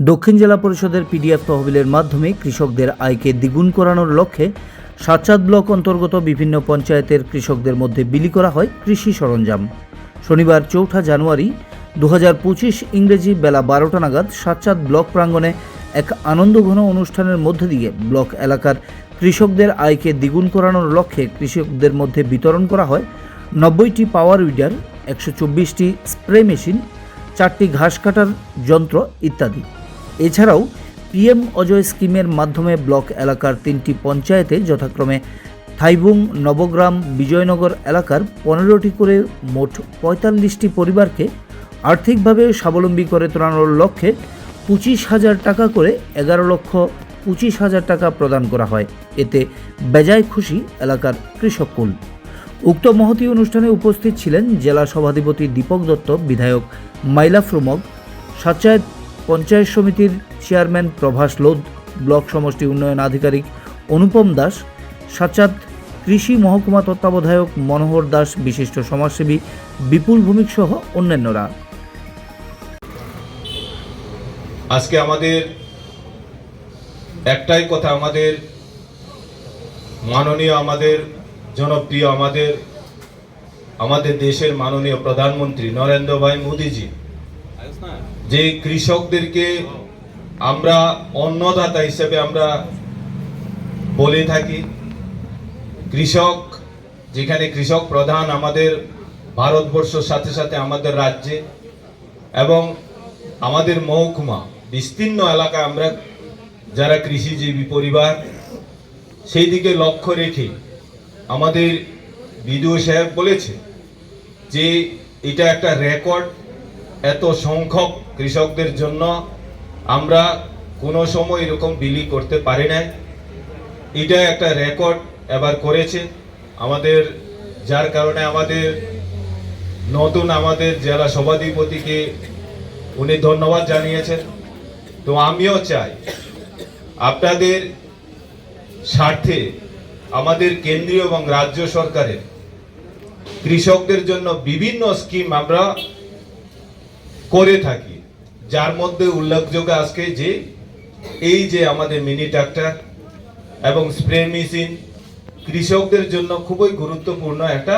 দক্ষিণ জেলা পরিষদের পিডিএফ তহবিলের মাধ্যমে কৃষকদের আয়কে দ্বিগুণ করানোর লক্ষ্যে সাতচাঁদ ব্লক অন্তর্গত বিভিন্ন পঞ্চায়েতের কৃষকদের মধ্যে বিলি করা হয় কৃষি সরঞ্জাম। শনিবার চৌঠা জানুয়ারি দু হাজার পঁচিশ ইংরেজি বেলা বারোটা নাগাদ সাতচাঁদ ব্লক প্রাঙ্গণে এক আনন্দঘন অনুষ্ঠানের মধ্য দিয়ে ব্লক এলাকার কৃষকদের আয়কে দ্বিগুণ করানোর লক্ষ্যে কৃষকদের মধ্যে বিতরণ করা হয় নব্বইটি পাওয়ার উইডার, একশো চব্বিশটি স্প্রে মেশিন, চারটি ঘাস কাটার যন্ত্র ইত্যাদি। এছাড়াও পিএম অজয় স্কিমের মাধ্যমে ব্লক এলাকার তিনটি পঞ্চায়েতে যথাক্রমে থাইবুং, নবগ্রাম, বিজয়নগর এলাকার পনেরোটি করে মোট পঁয়তাল্লিশটি পরিবারকে আর্থিকভাবে স্বাবলম্বী করে তোলানোর লক্ষ্যে পঁচিশ হাজার টাকা করে এগারো লক্ষ পঁচিশ হাজার টাকা প্রদান করা হয়। এতে বেজায় খুশি এলাকার কৃষককুল উক্ত মহতি অনুষ্ঠানে উপস্থিত ছিলেন জেলা সভাধিপতি দীপক দত্ত, বিধায়ক মাইলা ফ্রুমগ সাচায়েত পঞ্চায়েত সমিতির চেয়ারম্যান প্রভাস লোধ, ব্লক সমষ্টি উন্নয়ন আধিকারিক অনুপম দাস সাচাত কৃষি মহকুমা তত্ত্বাবধায়ক মনোহর দাস, বিশিষ্ট সমাজসেবী বিপুল ভূমিক সহ অন্যান্যরা। আজকে আমাদের একটাই কথা, আমাদের মাননীয়, আমাদের জনপ্রিয়, আমাদের আমাদের দেশের মাননীয় প্রধানমন্ত্রী নরেন্দ্র ভাই মোদীজি। যে কৃষকদেরকে আমরা অন্নদাতা হিসেবে আমরা বলে থাকি, কৃষক, যেখানে কৃষক প্রধান আমাদের ভারতবর্ষের সাথে সাথে আমাদের রাজ্যে, এবং আমাদের মহকুমা, বিস্তীর্ণ এলাকায় আমরা যারা কৃষিজীবী পরিবার, সেই দিকে লক্ষ্য রেখে আমাদের বিডিও সাহেব বলেছে যে এটা একটা রেকর্ড এত সংখ্যক কৃষকদের জন্য আমরা কোনো সময় এরকম বিলি করতে পারি না এটা একটা রেকর্ড এবার করেছে। আমাদের, যার কারণে আমাদের নতুন আমাদের জেলা সভাধিপতিকে উনি ধন্যবাদ জানিয়েছেন। তো আমিও চাই আপনাদের স্বার্থে আমাদের কেন্দ্রীয় এবং রাজ্য সরকারের কৃষকদের জন্য বিভিন্ন স্কিম আমরা করে থাকি। যার মধ্যে উল্লেখযোগ্য আজকে যে এই যে আমাদের মিনি ট্রাক্টর এবং স্প্রে মেশিন কৃষকদের জন্য খুবই গুরুত্বপূর্ণ একটা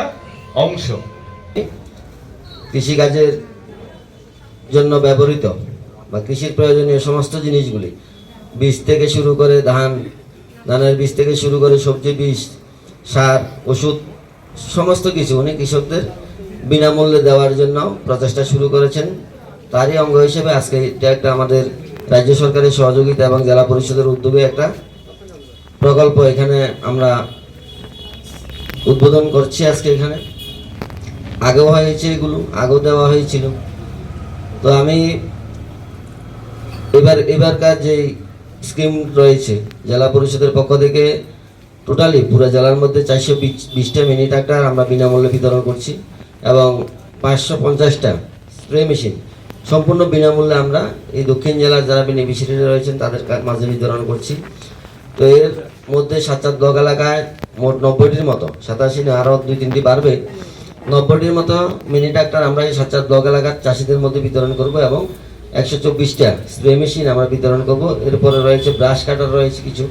অংশ। কৃষিকাজের জন্য ব্যবহৃত বা কৃষির প্রয়োজনীয় সমস্ত জিনিসগুলি, বীজ থেকে শুরু করে ধান, ধানের বীজ থেকে শুরু করে সবজি বীজ, সার, ওষুধ, সমস্ত কিছু উনি কৃষকদের বিনামূল্যে দেওয়ার জন্য প্রচেষ্টা শুরু করেছেন। তারই অঙ্গ হিসেবে আজকে এটা একটা আমাদের রাজ্য সরকারের সহযোগিতা এবং জেলা পরিষদের উদ্যোগে একটা প্রকল্প এখানে আমরা উদ্বোধন করছি আজকে এখানে। আগেও হয়েছে এগুলো, আগেও দেওয়া হয়েছিল। তো আমি এবার, এবারকার যে স্কিম রয়েছে জেলা পরিষদের পক্ষ থেকে, টোটালি পুরো জেলার মধ্যে চারশো বিশটা মিনি ট্রাক্টর আমরা বিনামূল্যে বিতরণ করছি এবং পাঁচশো পঞ্চাশটা স্প্রে মেশিন সম্পূর্ণ বিনামূল্যে আমরা এই দক্ষিণ জেলার যারা বেনিফিশিয়ারি রয়েছেন, তাদের মাঝে বিতরণ করছি। তো এর মধ্যে সাতচার ব্লক এলাকায় মোট নব্বইটির মতো, সাতাশি আরও দুই, তিনটি বাড়বে। নব্বইটির মতো মিনি ট্রাক্টর আমরা এই সাতচার ব্লক এলাকার চাষিদের মধ্যে বিতরণ করব এবং একশো চব্বিশটা স্প্রে মেশিন আমরা বিতরণ করব। এরপরে রয়েছে ব্রাশ কাটার রয়েছে কিছু